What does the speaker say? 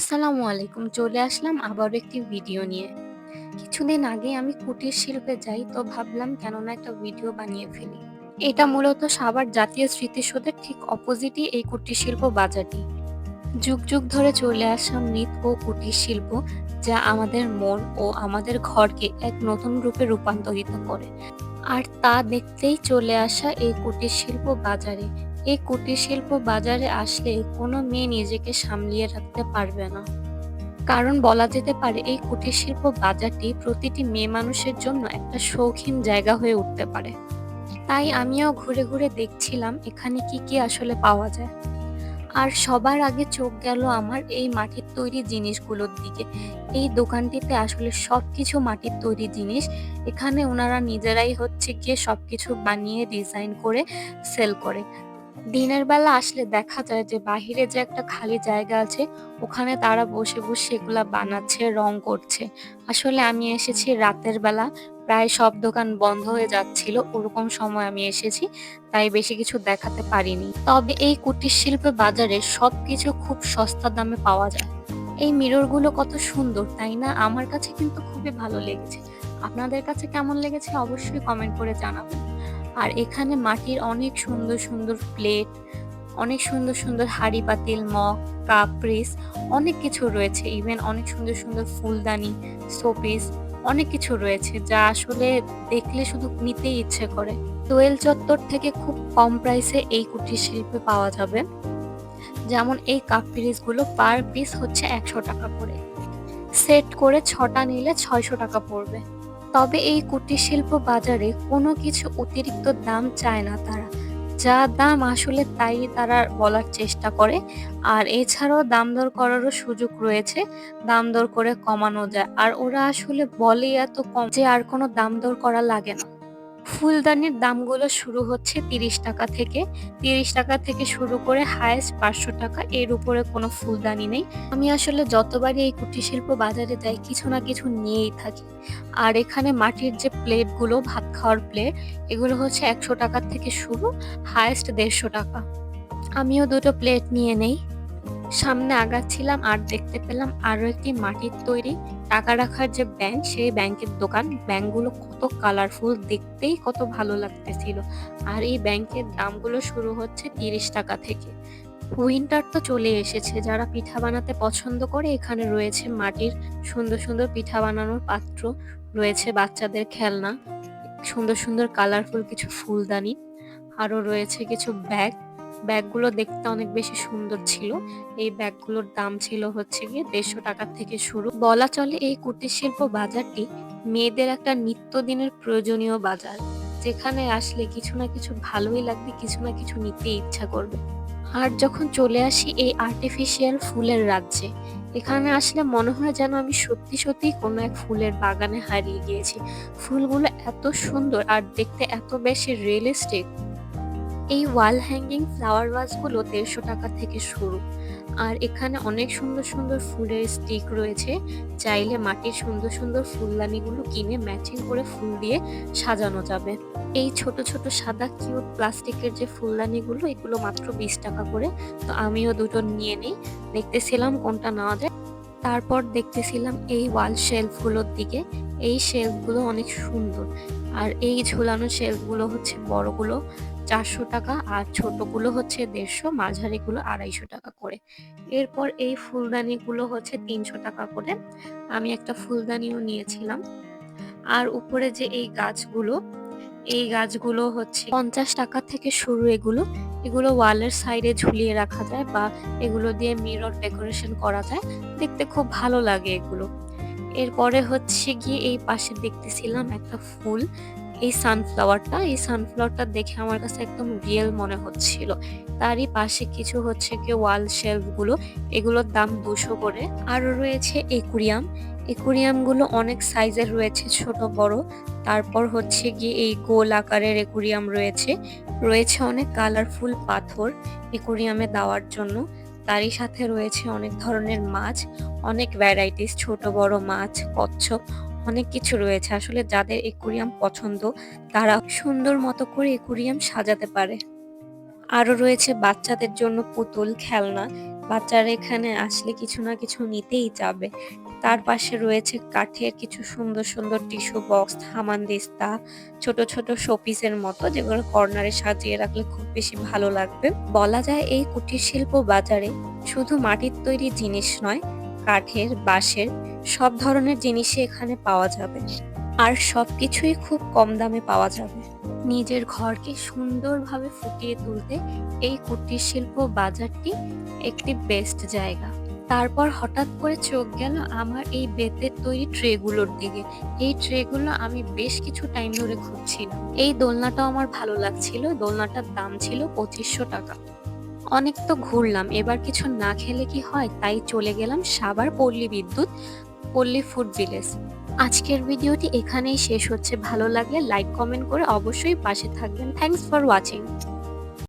আসসালামু আলাইকুম। চলে আসলাম আবারও একটি ভিডিও নিয়ে। কিছুদিন আগে আমি কুটির শিল্পে যাই, তো ভাবলাম কেননা একটা ভিডিও বানিয়ে ফেলি। এটা মূলত সাভার জাতীয় স্মৃতিসৌধের ঠিক অপোজিটই এই কুটির শিল্প বাজারটি। যুগ যুগ ধরে চলে আসা মৃৎ ও কুটির শিল্প, যা আমাদের মন ও আমাদের ঘরকে এক নতুন রূপে রূপান্তরিত করে। আর তা দেখতেই চলে আসা এই কুটির শিল্প বাজারে। এই কুটির শিল্প বাজারে আসলে কোনো মেয়ে নিজেকে সামলিয়ে রাখতে পারবে না। কারণ বলা যেতে পারে এই কুটির শিল্প বাজারটি প্রতিটি মেয়ে মানুষের জন্য একটা শৌখিন জায়গা হয়ে উঠতে পারে। তাই আমিও ঘুরে ঘুরে দেখছিলাম এখানে কি কি আসলে পাওয়া যায়। আর সবার আগে চোখ গেল আমার এই মাটির তৈরি জিনিসগুলোর দিকে। এই দোকানটিতে আসলে সবকিছু মাটির তৈরি জিনিস। এখানে ওনারা নিজেরাই হচ্ছে গিয়ে সবকিছু বানিয়ে, ডিজাইন করে, সেল করে। দিনের বেলা আসলে দেখা যায় যে বাহিরে যে একটা খালি জায়গা আছে, ওখানে তারা বসে বসে এগুলা বানাচ্ছে, রং করছে। আসলে আমি এসেছি রাতের বেলা, প্রায় সব দোকান বন্ধ হয়ে যাচ্ছিল, ওরকম সময় আমি এসেছি, তাই বেশি কিছু দেখাতে পারিনি। তবে এই কুটির শিল্প বাজারে সবকিছু খুব সস্তা দামে পাওয়া যায়। এই মিররগুলো কত সুন্দর, তাই না? আমার কাছে কিন্তু খুবই ভালো লেগেছে। আপনাদের কাছে কেমন লেগেছে অবশ্যই কমেন্ট করে জানাবেন। আর এখানে মাটির অনেক সুন্দর সুন্দর প্লেট অনেক সুন্দর সুন্দর হাড়ি পাতিল, মগ কাপ প্রেস অনেক কিছু রয়েছে। ইভেন অনেক সুন্দর সুন্দর ফুলদানি শোপিস অনেক কিছু রয়েছে যা আসলে দেখলে শুধু নিতেই ইচ্ছে করে। দোয়েল চত্বর থেকে খুব কম প্রাইসে এই কুটির শিল্পে পাওয়া যাবে। যেমন এই কাপ পিরিসগুলো পার পিস হচ্ছে একশো টাকা করে। সেট করে ছটা নিলে ছয়শো টাকা পড়বে। তবে এই কুটির শিল্প বাজারে কোনো কিছু অতিরিক্ত দাম চায় না তারা। যা দাম আসলে তাই তারা বলার চেষ্টা করে। আর এছাড়াও দাম দর করারও সুযোগ রয়েছে। দাম দর করে কমানো যায়। আর ওরা আসলে বলে এত কম যে আর কোনো দাম দর করা লাগে না। ফুলদানির দামগুলো শুরু হচ্ছে তিরিশ টাকা থেকে। তিরিশ টাকা থেকে শুরু করে হায়েস্ট পাঁচশো টাকা, এর উপরে কোনো ফুলদানি নেই। আমি আসলে যতবারই এই কুটির শিল্প বাজারে যাই, কিছু না কিছু নিয়েই থাকি। আর এখানে মাটির যে প্লেটগুলো, ভাত খাওয়ার প্লেট, এগুলো হচ্ছে একশো টাকার থেকে শুরু হায়েস্ট দেড়শো টাকা। আমিও দুটো প্লেট নিয়ে নেই। সামনে আগাচ্ছিলাম আর দেখতে পেলাম আরও একটি মাটির তৈরি। টাকা রাখার যে ব্যাংক সেই ব্যাংকের দোকান ব্যাংকগুলো কত কালারফুল দেখতেই কত ভালো লাগতেছিল। আর এই ব্যাংকের দামগুলো শুরু হচ্ছে তিরিশ টাকা থেকে। উইন্টার তো চলে এসেছে, যারা পিঠা বানাতে পছন্দ করে, এখানে রয়েছে মাটির সুন্দর সুন্দর পিঠা বানানোর পাত্র, রয়েছে বাচ্চাদের খেলনা, সুন্দর সুন্দর কালারফুল কিছু ফুলদানি, আরও রয়েছে কিছু ব্যাগ ব্যাগগুলো দেখতে অনেক বেশি সুন্দর ছিল। এই ব্যাগগুলোর দাম ছিল হচ্ছে গিয়ে দেড়শো টাকা থেকে শুরু। বলা চলে এই কুটির শিল্প বাজারটি মেয়েদের একটা নিত্যদিনের প্রয়োজনীয় বাজার, যেখানে আসলে কিছু না কিছু ভালোই লাগবে, কিছু না কিছু নিতে ইচ্ছা করবে। আর যখন চলে আসি এই আর্টিফিশিয়াল ফুলের রাজ্যে, এখানে আসলে মনে হয় যেন আমি সত্যি সত্যি কোনো এক ফুলের বাগানে হারিয়ে গিয়েছি। ফুলগুলো এত সুন্দর আর দেখতে এত বেশি রিয়েলিস্টিক এই ওয়াল হ্যাঙ্গিং ফ্লাওয়ার ভাসগুলো দেড়শো টাকা থেকে শুরু। আর এখানে অনেক সুন্দর সুন্দর ফুলের স্টিক রয়েছে। চাইলে মাটির সুন্দর সুন্দর ফুলদানিগুলো কিনে ম্যাচিং করে ফুল দিয়ে সাজানো যাবে। এই ছোট ছোট সাদা কিউট প্লাস্টিকের যে ফুলদানিগুলো, এগুলো মাত্র বিশ টাকা করে। তো আমিও দুটো নিয়ে নিই। দেখতেছিলাম কোনটা নেওয়া যায়। তারপর দেখতেছিলাম এই ওয়াল শেলফগুলোর দিকে। এই শেলফগুলো অনেক সুন্দর। আর এই ঝুলানো শেলফগুলো হচ্ছে বড়গুলো চারশো টাকা আর ছোটগুলো হচ্ছে দেড়শো, মাঝারিগুলো আড়াইশো টাকা করে। এরপর এই ফুলদানিগুলো হচ্ছে তিনশো টাকা করে। আমি একটা ফুলদানিও নিয়েছিলাম। আর উপরে যে এই গাছগুলো এই গাছগুলো হচ্ছে পঞ্চাশ টাকা থেকে শুরু এগুলো। এগুলো ওয়ালের সাইডে ঝুলিয়ে রাখা যায় বা এগুলো দিয়ে মিরর ডেকোরেশন করা যায়। দেখতে খুব ভালো লাগে এগুলো। এরপরে হচ্ছে গিয়ে এই পাশে দেখতেছিলাম একটা ফুল, এই সানফ্লাওয়ারটা এই সানফ্লাওয়ারটা দেখে আমার কাছে একদম রিয়েল মনে হচ্ছিল। তারই পাশে কিছু হচ্ছে কি ওয়াল শেলফগুলো এগুলোর দাম দুশো করে। আরও রয়েছে একুরিয়াম একুরিয়ামগুলো অনেক সাইজের রয়েছে, ছোট, বড়। তারপর হচ্ছে গিয়ে এই গোল আকারের একুরিয়াম রয়েছে। রয়েছে অনেক কালারফুল পাথর একুরিয়ামে দেওয়ার জন্য। তারই সাথে রয়েছে অনেক ধরনের মাছ, অনেক ভ্যারাইটিস ছোট, বড় মাছ, কচ্ছপ, অনেক কিছু রয়েছে। আসলে যাদের একুরিয়াম পছন্দ, তারা সুন্দর মতো করে একুরিয়াম সাজাতে পারে। আরও রয়েছে বাচ্চাদের জন্য পুতুল, খেলনা বাচ্চারা এখানে আসলে কিছু না কিছু নিতেই যাবে। তার পাশে রয়েছে কাঠের কিছু সুন্দর সুন্দর টিস্যু বক্স হামানদিস্তা ছোট ছোট শোপিসের মতো যেগুলো কর্নারে সাজিয়ে রাখলে খুব বেশি ভালো লাগবে। বলা যায় এই কুটির শিল্প বাজারে শুধু মাটির তৈরি জিনিস নয়, কাঠের, বাঁশের সব ধরনের জিনিসই এখানে পাওয়া যাবে। আর সব কিছুই খুব কম দামে পাওয়া যাবে। নিজের ঘরকে সুন্দরভাবে ফুটিয়ে তুলতে এই কুটির শিল্প বাজারটি একটি বেস্ট জায়গা। তারপর হঠাৎ করে চোখ গেল আমার এই বেতের তৈরি ট্রেগুলোর দিকে। এই ট্রেগুলো আমি বেশ কিছু টাইম ধরে খুঁজছিলাম। এই দোলনাটাও আমার ভালো লাগছিল। দোলনাটার দাম ছিল পঁচিশশো টাকা। অনেক তো ঘুরলাম। এবার কিছু না খেলে কি হয়? তাই চলে গেলাম সাবার পল্লী বিদ্যুৎ, পল্লী ফুড ভিলেজ। আজকের ভিডিওটি এখানেই শেষ হচ্ছে। ভালো লাগলে লাইক কমেন্ট করে অবশ্যই পাশে থাকবেন। Thanks for watching